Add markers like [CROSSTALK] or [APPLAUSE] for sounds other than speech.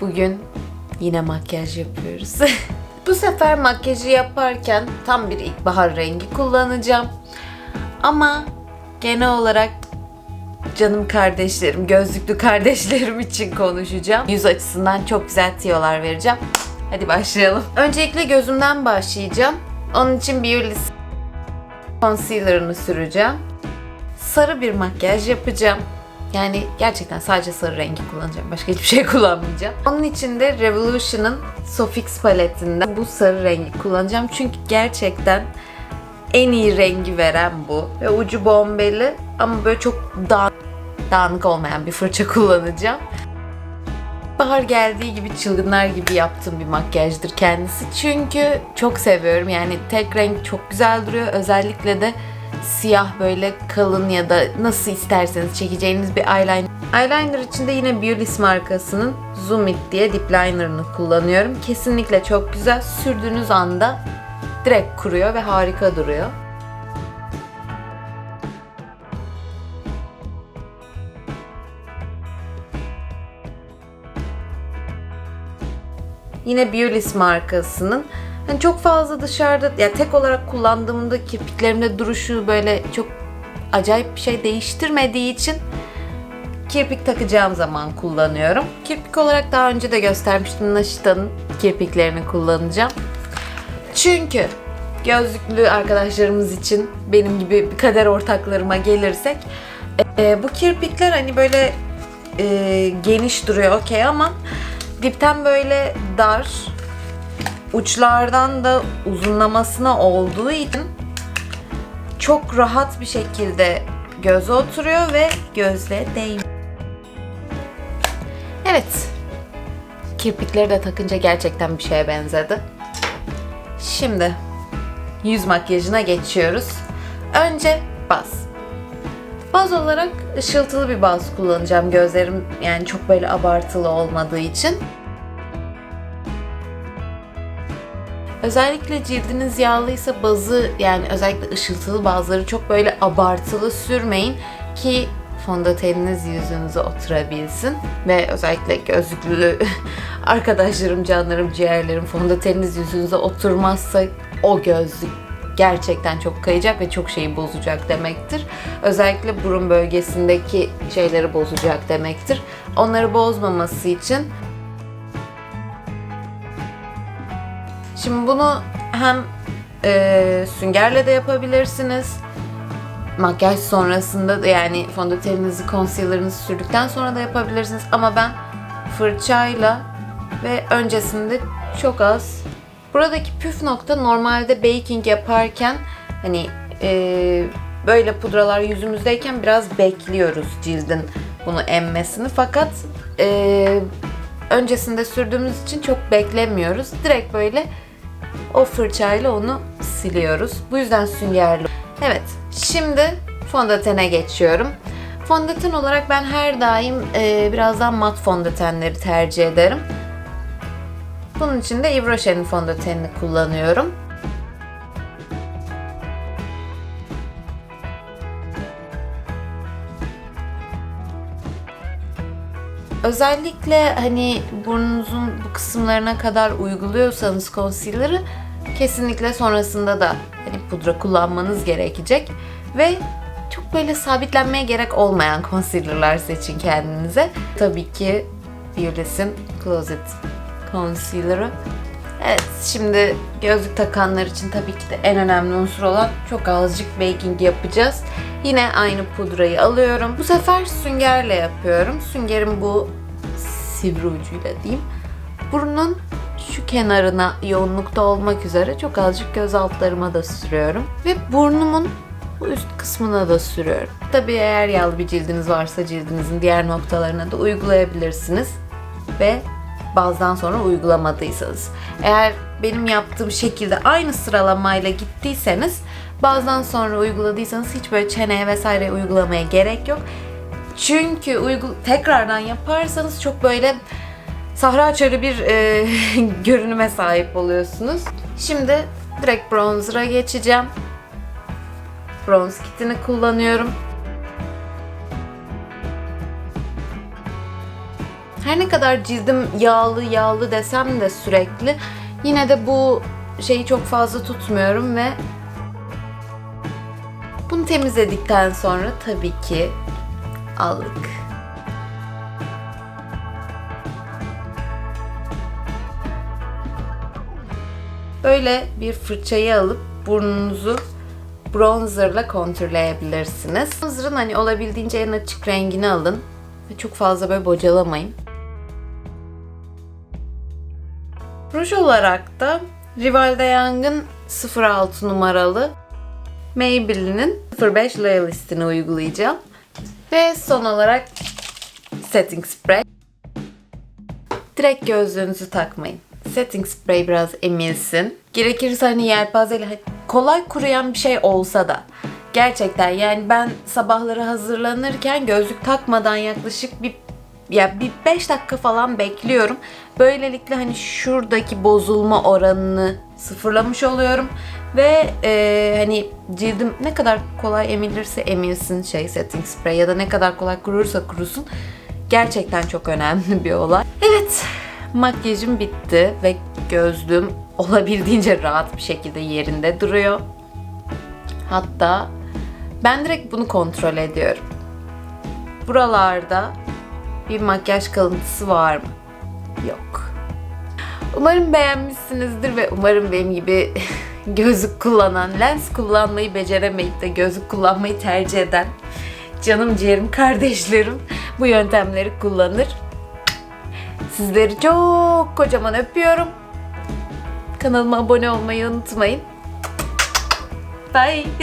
Bugün yine makyaj yapıyoruz. [LAUGHS] Bu sefer makyajı yaparken tam bir ilkbahar rengi kullanacağım. Ama genel olarak canım kardeşlerim, gözlüklü kardeşlerim için konuşacağım. Yüz açısından çok güzel tiyolar vereceğim. Hadi başlayalım. Öncelikle gözümden başlayacağım. Onun için Biolis concealer'ını süreceğim. Sarı bir makyaj yapacağım. Yani gerçekten sadece sarı rengi kullanacağım. Başka hiçbir şey [LAUGHS] kullanmayacağım. Onun için de Revolution'ın Sofix paletinden bu sarı rengi kullanacağım. Çünkü gerçekten en iyi rengi veren bu. Ve ucu bombeli ama böyle çok dağ dağınık olmayan bir fırça [LAUGHS] kullanacağım. Bahar geldiği gibi çılgınlar gibi yaptığım bir makyajdır kendisi. Çünkü çok seviyorum. Yani tek renk çok güzel duruyor. Özellikle de siyah böyle kalın ya da nasıl isterseniz çekeceğiniz bir eyeliner. Eyeliner için de yine Biolis markasının Zoom It diye dip liner'ını kullanıyorum. Kesinlikle çok güzel. Sürdüğünüz anda direkt kuruyor ve harika duruyor. Yine Biolis markasının hani çok fazla dışarıda ya tek olarak kullandığımda kirpiklerimde duruşu böyle çok acayip bir şey değiştirmediği için kirpik takacağım zaman kullanıyorum. Kirpik olarak daha önce de göstermiştim Naşita'nın kirpiklerini kullanacağım. Çünkü gözlüklü arkadaşlarımız için benim gibi kader ortaklarıma gelirsek e, bu kirpikler hani böyle e, geniş duruyor okey ama dipten böyle dar uçlardan da uzunlamasına olduğu için çok rahat bir şekilde göze oturuyor ve gözle değmiyor. Evet. Kirpikleri de takınca gerçekten bir şeye benzedi. Şimdi yüz makyajına geçiyoruz. Önce baz. Baz olarak ışıltılı bir baz kullanacağım. Gözlerim yani çok böyle abartılı olmadığı için. Özellikle cildiniz yağlıysa bazı yani özellikle ışıltılı bazıları çok böyle abartılı sürmeyin ki fondöteniniz yüzünüze oturabilsin ve özellikle gözlüklü [LAUGHS] arkadaşlarım, canlarım, ciğerlerim fondöteniniz yüzünüze oturmazsa o gözlük gerçekten çok kayacak ve çok şeyi bozacak demektir. Özellikle burun bölgesindeki şeyleri bozacak demektir. Onları bozmaması için Şimdi bunu hem e, süngerle de yapabilirsiniz. Makyaj sonrasında da yani fondöteninizi, concealer'ınızı sürdükten sonra da yapabilirsiniz. Ama ben fırçayla ve öncesinde çok az. Buradaki püf nokta normalde baking yaparken hani e, böyle pudralar yüzümüzdeyken biraz bekliyoruz cildin bunu emmesini. Fakat e, öncesinde sürdüğümüz için çok beklemiyoruz. Direkt böyle o fırçayla onu siliyoruz. Bu yüzden süngerli. Evet, şimdi fondötene geçiyorum. Fondöten olarak ben her daim e, biraz mat fondötenleri tercih ederim. Bunun için de Yves Rocher'in fondötenini kullanıyorum. Özellikle hani burnunuzun bu kısımlarına kadar uyguluyorsanız concealer'ı kesinlikle sonrasında da hani pudra kullanmanız gerekecek ve çok böyle sabitlenmeye gerek olmayan concealer'lar seçin kendinize. Tabii ki Biolis'in Closet Concealer'ı. Evet şimdi gözlük takanlar için tabii ki de en önemli unsur olan çok azıcık baking yapacağız. Yine aynı pudrayı alıyorum. Bu sefer süngerle yapıyorum. Süngerim bu sivri ucuyla diyeyim. Burnun şu kenarına yoğunlukta olmak üzere çok azıcık göz altlarıma da sürüyorum. Ve burnumun bu üst kısmına da sürüyorum. Tabii eğer yağlı bir cildiniz varsa cildinizin diğer noktalarına da uygulayabilirsiniz. Ve bazdan sonra uygulamadıysanız. Eğer benim yaptığım şekilde aynı sıralamayla gittiyseniz bazdan sonra uyguladıysanız hiç böyle çeneye vesaire uygulamaya gerek yok. Çünkü uygul tekrardan yaparsanız çok böyle sahra çölü bir e, [LAUGHS] görünüme sahip oluyorsunuz. Şimdi direkt bronzer'a geçeceğim. Bronze kitini kullanıyorum. Her ne kadar cildim yağlı yağlı desem de sürekli yine de bu şeyi çok fazla tutmuyorum ve bunu temizledikten sonra tabii ki allık. Böyle bir fırçayı alıp burnunuzu bronzerla kontürleyebilirsiniz. Bronzer'ın hani olabildiğince en açık rengini alın ve çok fazla böyle bocalamayın. Ruj olarak da Rival de Young'ın 06 numaralı Maybelline'in 05 Loyalist'ini uygulayacağım. Ve son olarak setting spray. Direkt gözlüğünüzü takmayın. Setting spray biraz emilsin. Gerekirse hani yelpazeyle hani kolay kuruyan bir şey olsa da gerçekten yani ben sabahları hazırlanırken gözlük takmadan yaklaşık bir ya bir 5 dakika falan bekliyorum. Böylelikle hani şuradaki bozulma oranını sıfırlamış oluyorum ve e, hani cildim ne kadar kolay emilirse emilsin şey setting spray ya da ne kadar kolay kurursa kurusun gerçekten çok önemli bir olay. Evet makyajım bitti ve gözlüğüm [LAUGHS] olabildiğince rahat bir şekilde yerinde duruyor. Hatta ben direkt bunu kontrol ediyorum. Buralarda bir makyaj kalıntısı var mı? Yok. Umarım beğenmişsinizdir ve umarım benim gibi [LAUGHS] gözlük kullanan, lens kullanmayı beceremeyip de gözlük kullanmayı tercih eden canım ciğerim kardeşlerim bu yöntemleri kullanır. Sizleri çok kocaman öpüyorum. Kanalıma abone olmayı unutmayın. Bye. [LAUGHS]